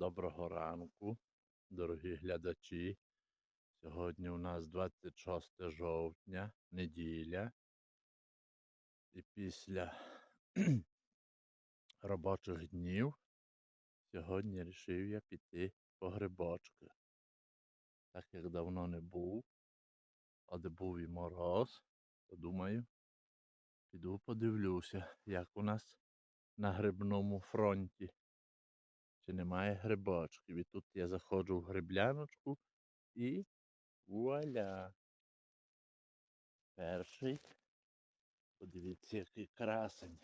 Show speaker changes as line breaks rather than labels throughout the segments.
Доброго ранку, дорогі глядачі. Сьогодні у нас 26 жовтня, неділя. І після робочих днів сьогодні вирішив я піти по грибочки. Так як давно не був, а де був і мороз, то думаю, піду подивлюся, як у нас на грибному фронті чи немає грибочків. І тут я заходжу в грибляночку і вуаля. Перший. Подивіться, який красень.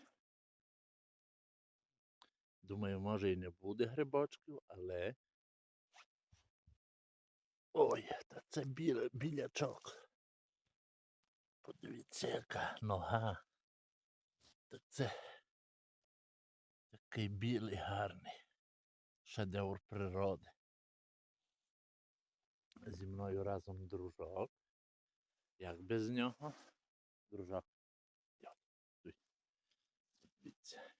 Думаю, може і не буде грибочків, але. Ой, та це біля, білячок. Подивіться, яка нога. Та це такий білий гарний шедевр природи. Зі мною разом дружок. Як без нього? Дружок. Дивіться.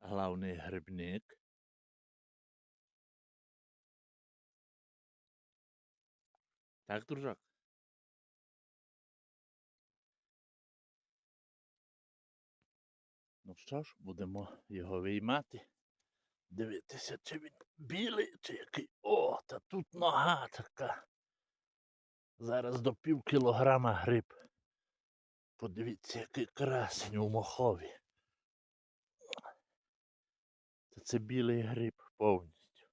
Главний грибник. Так, дружок? Ну що ж, будемо його виймати. Дивитися, чи він білий, чи який. О, та тут нога така. Зараз до пів кілограма гриб. Подивіться, який красень у мохові. Та це білий гриб повністю.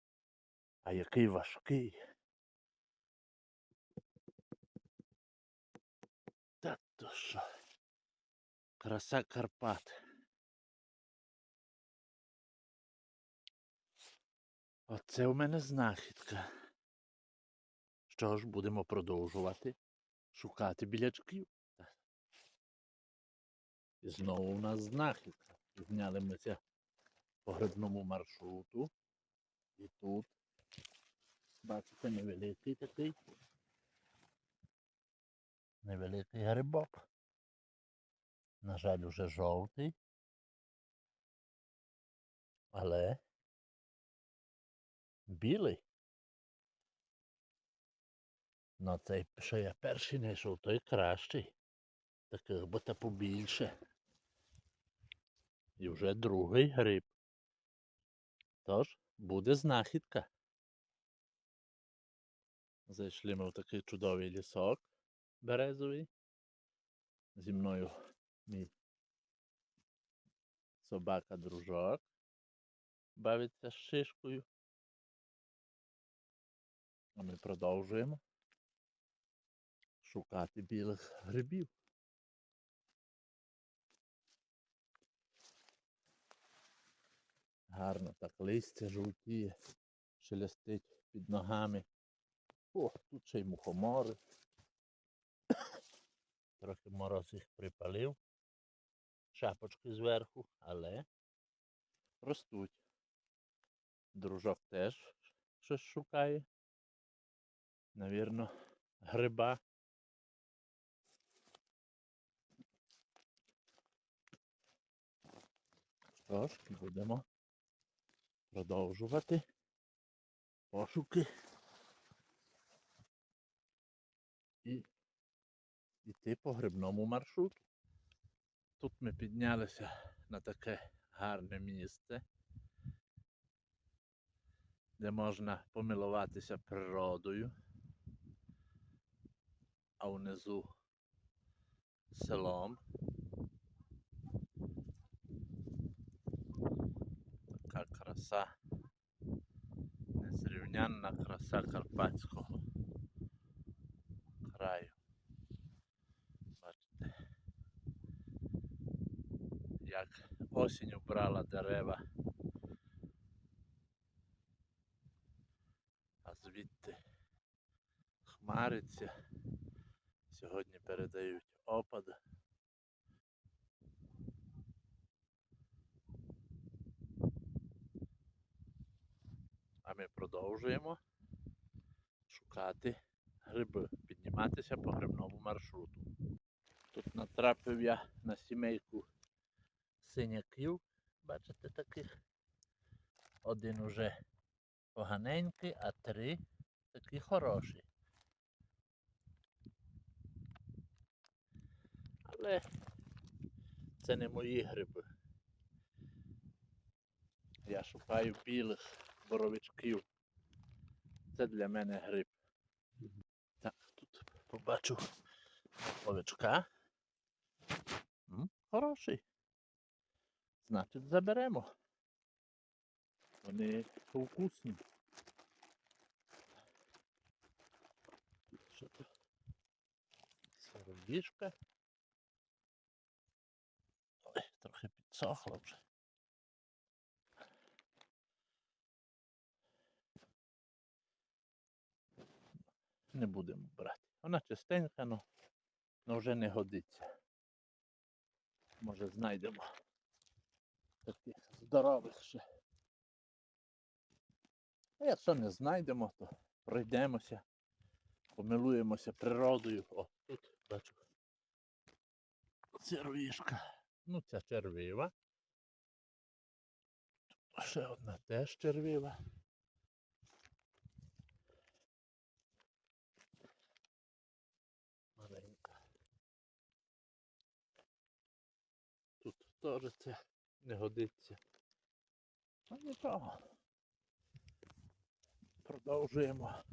А який важкий. Та то що? Краса Карпат. Оце у мене знахідка. Що ж, будемо продовжувати шукати білячків. І знову у нас знахідка. Зняли мися по грибному маршруту. І тут, бачите, невеликий такий. Невеликий грибок. На жаль, уже жовтий. Але білий. Ну цей, що я перший знайшов, той кращий. Таких би та побільше. І вже другий гриб. Тож, буде знахідка. Зайшли ми в такий чудовий лісок березовий. Зі мною мій собака дружок бавиться з шишкою. А ми продовжуємо шукати білих грибів. Гарно так листя жовтіє, шелестить під ногами. О, тут ще й мухомори. Трохи мороз їх припалив. Шапочки зверху, але ростуть. Дружок теж щось шукає. Навірно, гриба. Що ж, будемо продовжувати пошуки і йти по грибному маршруту. Тут ми піднялися на таке гарне місце, де можна помилуватися природою, а внизу селом. Така краса, незрівнянна краса Карпатського краю. Бачите, як осінь убрала дерева, а звідти хмариться. Передають опади. А ми продовжуємо шукати гриби, підніматися по грибному маршруту. Тут натрапив я на сімейку синяків, бачите таких. Один уже поганенький, а три такі хороші. Але це не мої гриби. Я шукаю білих боровичків. Це для мене гриб. Так, тут побачу овечка. Хороший. Значить, заберемо. Вони вкусні. Що тут? Сиробішка. Ой, трохи підсохло вже. Не будемо брати. Вона чистенька, но, но вже не годиться. Може знайдемо таких здорових ще. А якщо не знайдемо, то пройдемося, помилуємося природою. О, тут бачу. Червішка. Ну, ця червива. Ще одна теж червива. Маленька. Тут теж це не годиться. Ну нічого. Продовжуємо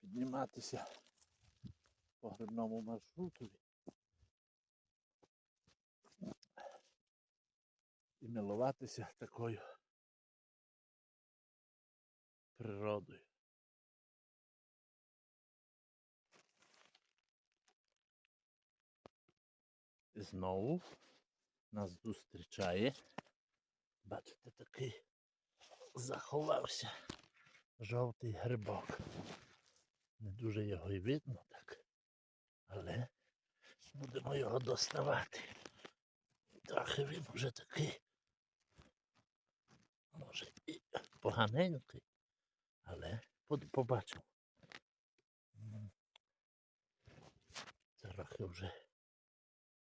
підніматися по грибному маршруту і милуватися такою природою. І знову нас зустрічає. Бачите, такий заховався жовтий грибок. Не дуже його й видно так. Але будемо його доставати. Трохи він вже такий. Може і поганенький, але. М. Трохи вже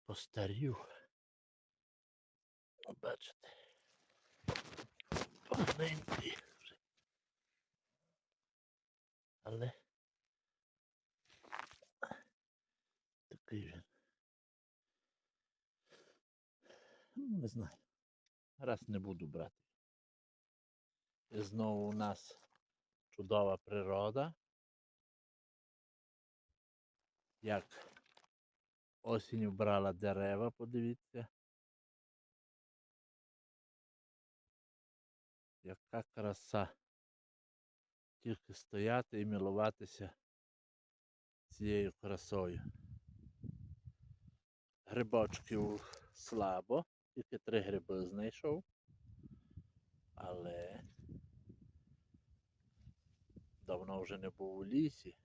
постарів. О, Бачите. Поганенький вже. Але такий він. Ну, не знаю. Раз не буду брати. Знову у нас чудова природа. Як осінь вбрала дерева, подивіться. Яка краса. Тільки стояти і милуватися цією красою. Грибочків слабо, тільки три гриби знайшов. Але давно вже не був у лісі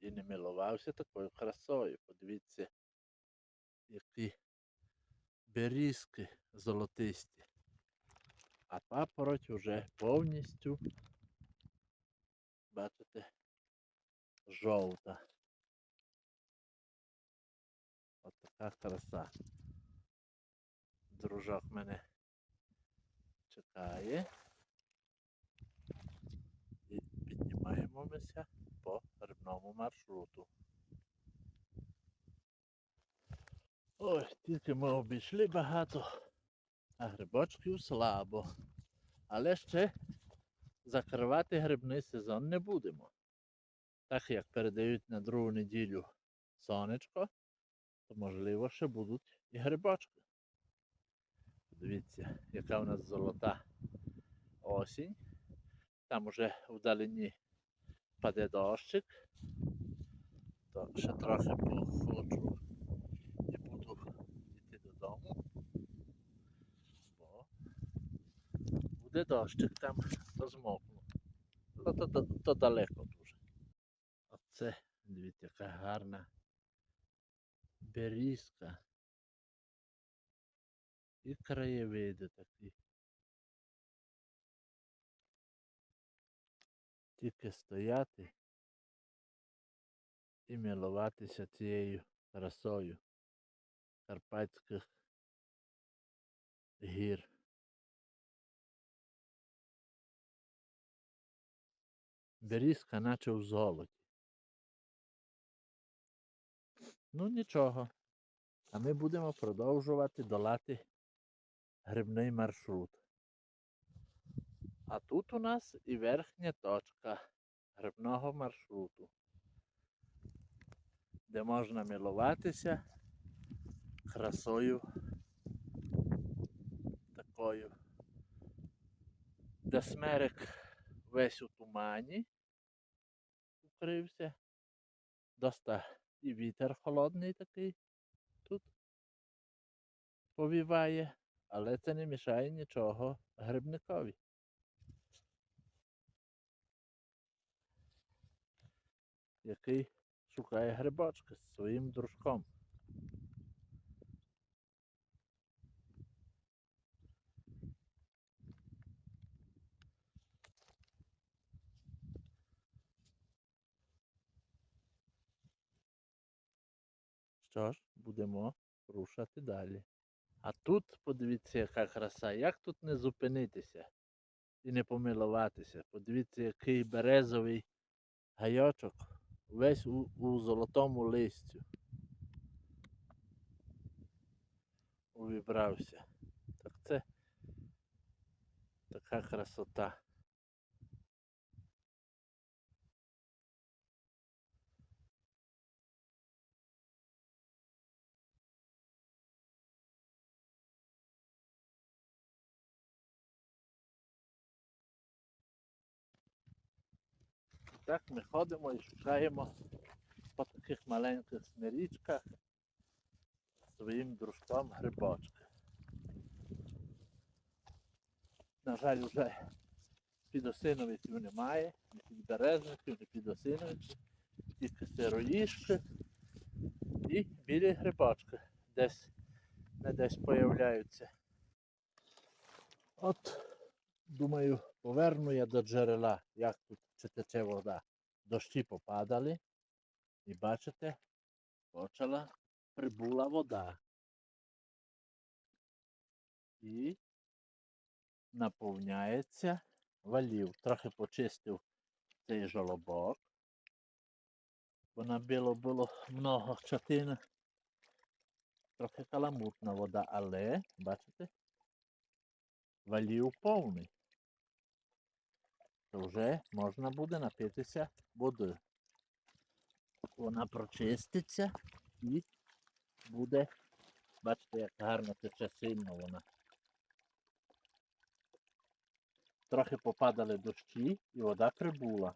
і не милувався такою красою. Подивіться, які берізки золотисті. А папороть вже повністю, бачите, жовта. От така краса. Дружок мене чекає. І піднімаємося по грибному маршруту. Ой, тільки ми обійшли багато, а грибочків слабо. Але ще закривати грибний сезон не будемо. Так як передають на другу неділю сонечко, то можливо ще будуть і грибочки. Дивіться, яка у нас золота осінь. Там уже вдалині паде дощик. То ще трохи походжу і буду йти додому. Бо буде дощик там, то змокну. Ну то, то, то далеко дуже. Оце, дивіться, яка гарна берізка. І краєвиди такі. тільки стояти і милуватися цією красою Карпатських гір. Берізка наче в золоті. Ну нічого. А ми будемо продовжувати долати грибний маршрут. А тут у нас і верхня точка грибного маршруту, де можна милуватися красою такою. Де смерик весь у тумані укрився. Доста і вітер холодний такий тут повіває, але це не мішає нічого грибникові. Який шукає грибочки зі своїм дружком. Що ж, будемо рушати далі. А тут, подивіться, яка краса, як тут не зупинитися і не помилуватися. Подивіться, який березовий гайочок, весь у, у золотому листю. Увібрався. Так це така красота. Так ми ходимо і шукаємо по таких маленьких смирічках своїм дружком грибочки. На жаль, вже підосиновиків немає, ні підберезників, ні підосиновиків, тільки сироїшки і білі грибочки десь не десь появляються. От, думаю, поверну я до джерела, як тут чи тече вода. Дощі попадали, і бачите, почала прибула вода. І наповняється валів. Трохи почистив цей жолобок, бо набило було много чатин. Трохи каламутна вода, але, бачите, валів повний. То вже можна буде напитися води. Вона прочиститься і буде, бачите, як гарно тече сильно вона. Трохи попадали дощі і вода прибула.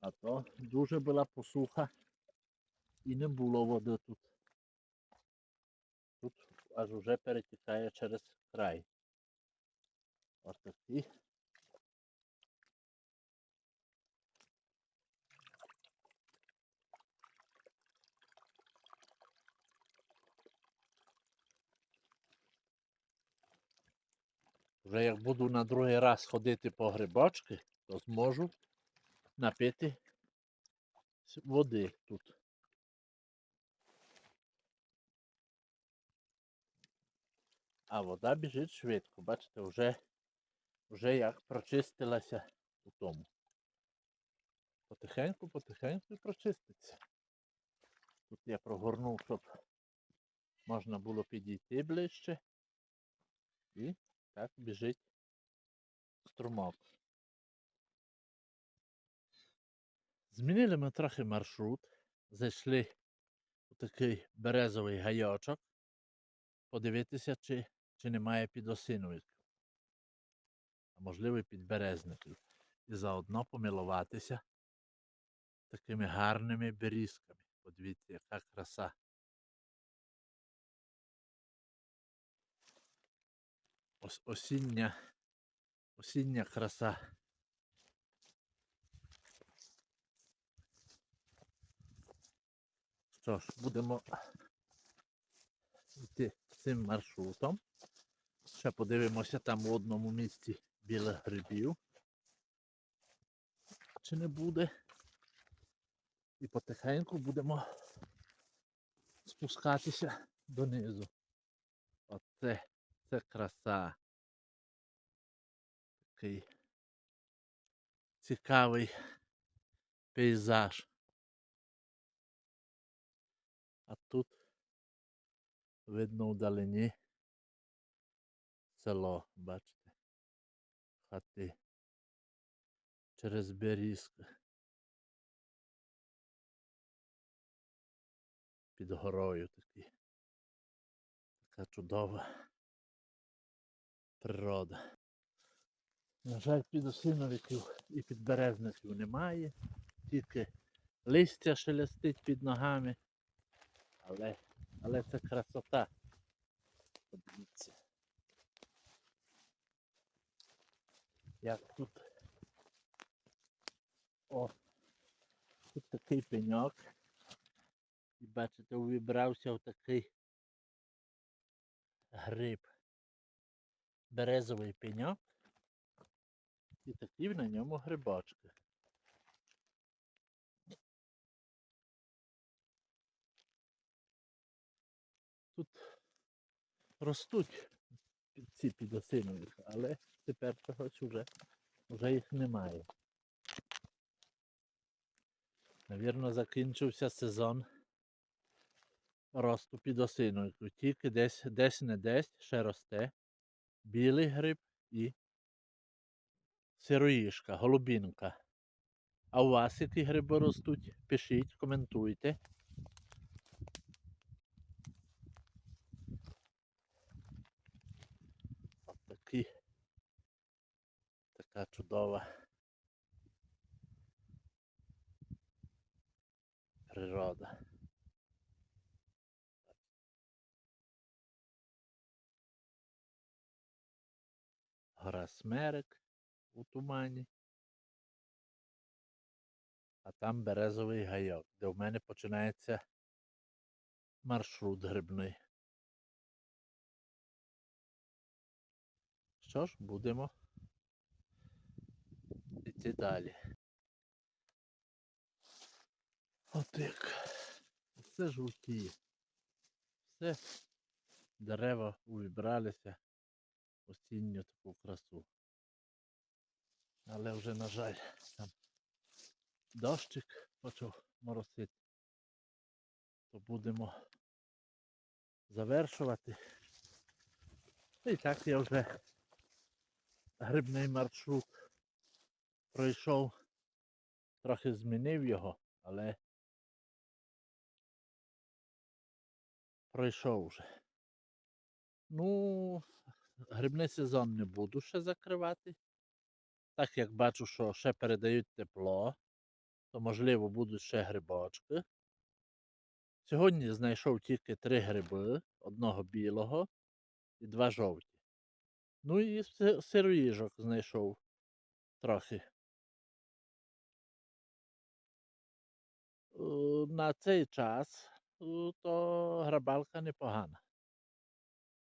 А то дуже була посуха і не було води тут. Тут аж уже перетікає через край. Ось такі. Вже як буду на другий раз ходити по грибочки, то зможу напити води тут. А вода біжить швидко. Бачите, вже, вже як прочистилася у тому. Потихеньку, потихеньку і прочиститься. Тут я прогорнув, щоб можна було підійти ближче. І так біжить струмок. Змінили ми трохи маршрут. Зайшли у такий березовий гайочок. Подивитися, чи, чи немає підосиновиків. А можливо і підберезників. І заодно помилуватися такими гарними берізками. Подивіться, яка краса. Ос- осіння, осіння краса. Що ж, будемо йти цим маршрутом. Ще подивимося там в одному місці білих грибів. Чи не буде? І потихеньку будемо спускатися донизу. Оце це краса. Такий цікавий пейзаж. А тут видно вдалині село, бачите, хати через берізку. Під горою такі. Така чудова природа. На жаль, підосиновиків і підберезників немає, тільки листя шелестить під ногами. Але, але це красота. Подивіться. Як тут. О, тут такий пеньок. І бачите, увібрався в такий гриб. Березовий пеньок. І такі на ньому грибочки. Тут ростуть ці підосинові, але тепер чогось уже, вже їх немає. Навірно, закінчився сезон росту підосиновику. Тільки десь, десь не десь ще росте білий гриб і сироїшка, голубінка. А у вас які гриби ростуть? Пишіть, коментуйте. От такі. Така чудова природа. Гора Смерек у тумані. А там березовий гайок, де в мене починається маршрут грибний. Що ж, будемо йти далі. От як все жовтіє. Все дерева увібралися осінню таку красу. Але вже, на жаль, там дощик почав моросити. То будемо завершувати. І так я вже грибний маршрут пройшов, трохи змінив його, але пройшов вже. Ну, грибний сезон не буду ще закривати. Так як бачу, що ще передають тепло, то можливо будуть ще грибочки. Сьогодні знайшов тільки три гриби, одного білого і два жовті. Ну і си- сироїжок знайшов трохи. На цей час е, то грабалка непогана.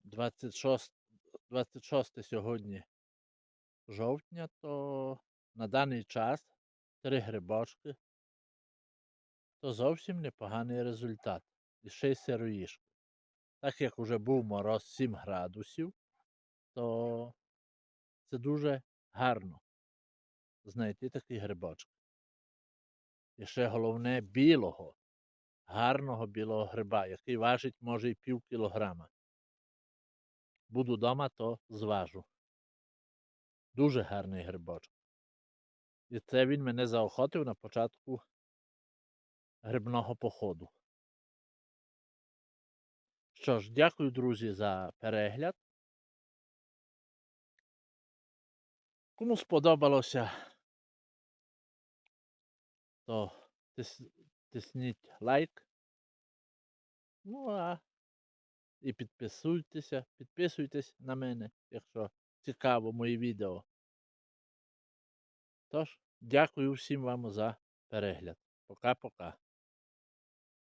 26, 26 сьогодні жовтня, то на даний час три грибочки. То зовсім непоганий результат. І ще й сироїжка. Так як вже був мороз 7 градусів, то це дуже гарно знайти такий грибочок. І ще головне білого, гарного білого гриба, який важить може і пів кілограма. Буду вдома, то зважу. Дуже гарний грибочок. І це він мене заохотив на початку грибного походу. Що ж, дякую, друзі, за перегляд. Кому сподобалося, то тис- тисніть лайк. Ну а і підписуйтеся, підписуйтесь на мене, якщо цікаво мої відео. Тож, дякую всім вам за перегляд. Пока-пока.